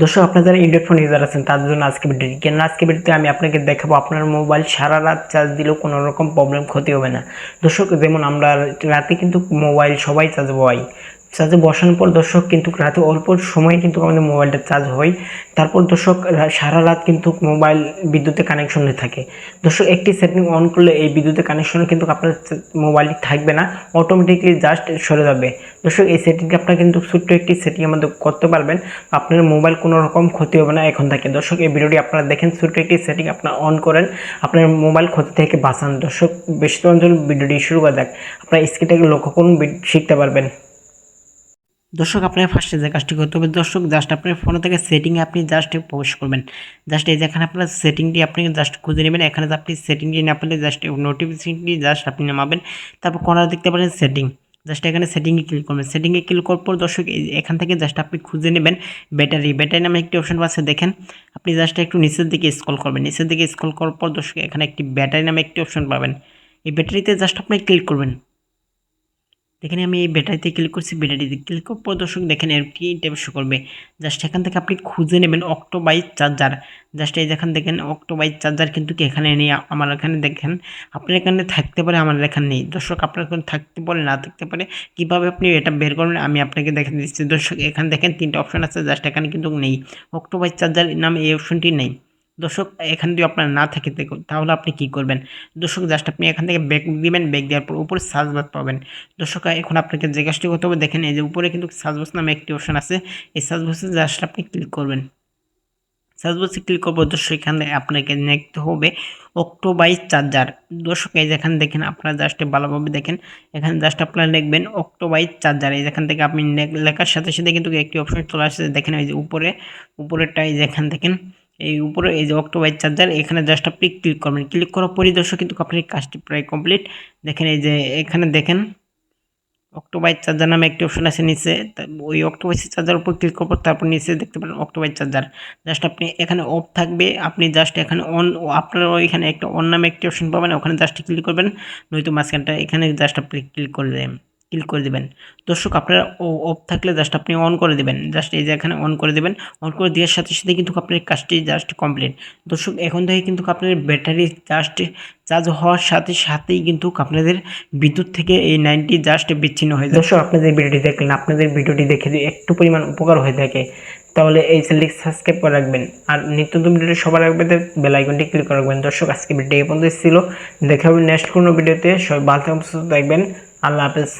দর্শক, আপনারা যারা অ্যান্ড্রয়েড ফোন ইউজার আছেন, তাদের জন্য আজকে ভিডিওটি কেন আজকে ভিডিওতে আমি আপনাকে দেখাবো আপনার মোবাইল সারা রাত চার্জ দিলেও কোনো রকম প্রবলেম ক্ষতি হবে না। দর্শক, যেমন আমরা রাতে কিন্তু মোবাইল সবাই চার্জ বয়। চার্জে বসানোর পর দর্শক কিন্তু রাতে অল্প সময় কিন্তু আমাদের মোবাইলটা চার্জ হয়। তারপর দর্শক সারা রাত কিন্তু মোবাইল বিদ্যুতে কানেকশনে থাকে। দর্শক, একটি সেটিং অন করলে এই বিদ্যুতের কানেকশনে কিন্তু আপনার মোবাইলটি থাকবে না অটোমেটিকলি জাস্ট সরে যাবে। দর্শক, এই সেটিংটা আপনার কিন্তু ছোট্ট একটি সেটিং আমাদের করতে পারবেন। আপনার মোবাইল কোনো রকম ক্ষতি হবে না এখন থেকে। দর্শক, এই ভিডিওটি আপনারা দেখেন, ছোট্ট একটি সেটিং আপনার অন করেন। আপনার মোবাইল ক্ষতি থেকে বাঁচান। দর্শক, বেশি অঞ্চল ভিডিওটি শুরু করে দেখ। আপনার স্ক্রিনটাকে লক্ষ্য করুন শিখতে পারবেন। দর্শক, আপনার ফার্স্টে যে কাজটি করতে হবে, দর্শক জাস্ট আপনার ফোন থেকে সেটিংয়ে আপনি জাস্ট প্রবেশ করবেন। জাস্ট এই যেখানে আপনার সেটিংটি আপনি জাস্ট খুঁজে নেবেন। এখানে আপনি সেটিংটি না পেলে জাস্ট নোটিফিকেশনটি জাস্ট আপনি নামাবেন। তারপর কোনার দেখতে পারেন সেটিং জাস্ট এখানে সেটিংয়ে ক্লিক করবেন। সেটিংয়ে ক্লিক করার পর দর্শক এখান থেকে জাস্ট আপনি খুঁজে নেবেন ব্যাটারি ব্যাটারি নামে একটি অপশন আছে, দেখেন। আপনি জাস্ট একটু নিচের দিকে স্ক্রল করবেন। নিচের দিকে স্ক্রল করার পর দর্শক, এখানে একটি ব্যাটারি নামে একটি অপশন পাবেন। এই ব্যাটারিতে জাস্ট আপনি ক্লিক করবেন। দেখেন আমি এই ব্যাটারিতে ক্লিক করছি ব্যাটারিতে ক্লিক করার পর দর্শক দেখেন এরটি ট্যাব শো করবে। জাস্ট এখান থেকে আপনি খুঁজে নেবেন অক্টোবাইজ চার্জার জাস্ট এই যেখান দেখেন অক্টোবাইজ চার্জার কিন্তু কি এখানে নেই, আমার এখানে দেখেন, আপনার এখানে থাকতে পারে, আমার এখানে নেই। দর্শক, আপনার এখানে থাকতে পারে, না থাকতে পারে, কীভাবে আপনি এটা বের করবেন আমি আপনাকে দেখে দিচ্ছি। দর্শক, এখানে দেখেন তিনটা অপশন আছে জাস্ট এখানে কিন্তু নেই। অক্টোবাইজ চার্জার নামে এই অপশনটি নেই। দর্শক, এখানে যদি আপনার না থাকে তাহলে আপনি কি করবেন? দর্শক জাস্ট আপনি এখান থেকে ব্যাক দিবেন ব্যাক দেওয়ার পর উপরে সার্চ বার পাবেন। দর্শক, এখন আপনাকে যে কাজটি করতে হবে, দেখেন এই যে উপরে কিন্তু সার্চ বক্স নামে একটি অপশন আছে। এই সার্চ বক্সে জাস্ট আপনি ক্লিক করবেন। সার্চ বক্সে ক্লিক করব, দর্শক, এখানে আপনাকে দেখতে হবে অক্টোবাইজ চার্জার দর্শক, এই যেখানে দেখেন, আপনারা জাস্ট ভালোভাবে দেখেন। এখানে জাস্ট আপনারা লিখবেন অক্টোবাইজ চার্জার এই যেখান থেকে আপনি লেখার সাথে সাথে কিন্তু একটি অপশন চলে আসছে। দেখেন এই যে উপরে, উপরেরটা এই যেখান দেখেন। এই উপরে এই যে অক্টোবাইজ চার্জার এখানে জাস্ট আপনি ক্লিক করবেন। ক্লিক করার পরই দর্শক কিন্তু আপনার কাজটি প্রায় কমপ্লিট দেখেন এই যে এখানে দেখেন অক্টোবাইজ চার্জার নামে একটি অপশন আছে নিচে। ওই অক্টোবাইজ চার্জার উপর ক্লিক করব তারপর নিচে দেখতে পারেন অক্টোবাইজ চার্জার জাস্ট আপনি এখানে অফ থাকবে, আপনি জাস্ট এখানে অন আপনার ওইখানে একটা অন নামে একটি অপশন পাবেন, ওখানে জাস্ট ক্লিক করবেন, নয়তো মাঝখানটা এখানে জাস্ট আপনি ক্লিক করে দেবেন ক্লিক করে দেবেন। দর্শক, আপনার অফ থাকলে জাস্ট আপনি অন করে দেবেন। জাস্ট এই যে এখানে অন করে দেবেন। অন করে দেওয়ার সাথে সাথে কিন্তু আপনার কাজটি জাস্ট কমপ্লিট দর্শক, এখন থেকে কিন্তু আপনার ব্যাটারি জাস্ট চার্জ হওয়ার সাথে সাথেই কিন্তু আপনাদের বিদ্যুৎ থেকে এই নাইনটি জাস্ট বিচ্ছিন্ন হয়ে যায়। দর্শক, আপনাদের ভিডিওটি দেখলেন, আপনাদের ভিডিওটি দেখে যদি একটু পরিমাণ উপকার হয়ে থাকে, তাহলে এই চ্যানেলটি সাবস্ক্রাইব করে রাখবেন। আর নিত্য নতুন ভিডিও সবার বেল আইকনটি ক্লিক করে রাখবেন। দর্শক, আজকে ভিডিও এই পর্যন্ত ছিল। দেখা হবে নেক্সট কোনো ভিডিওতে সবাই ভালো থাকবেন সুস্থ থাকবেন। আল্লাহ হাফেজ।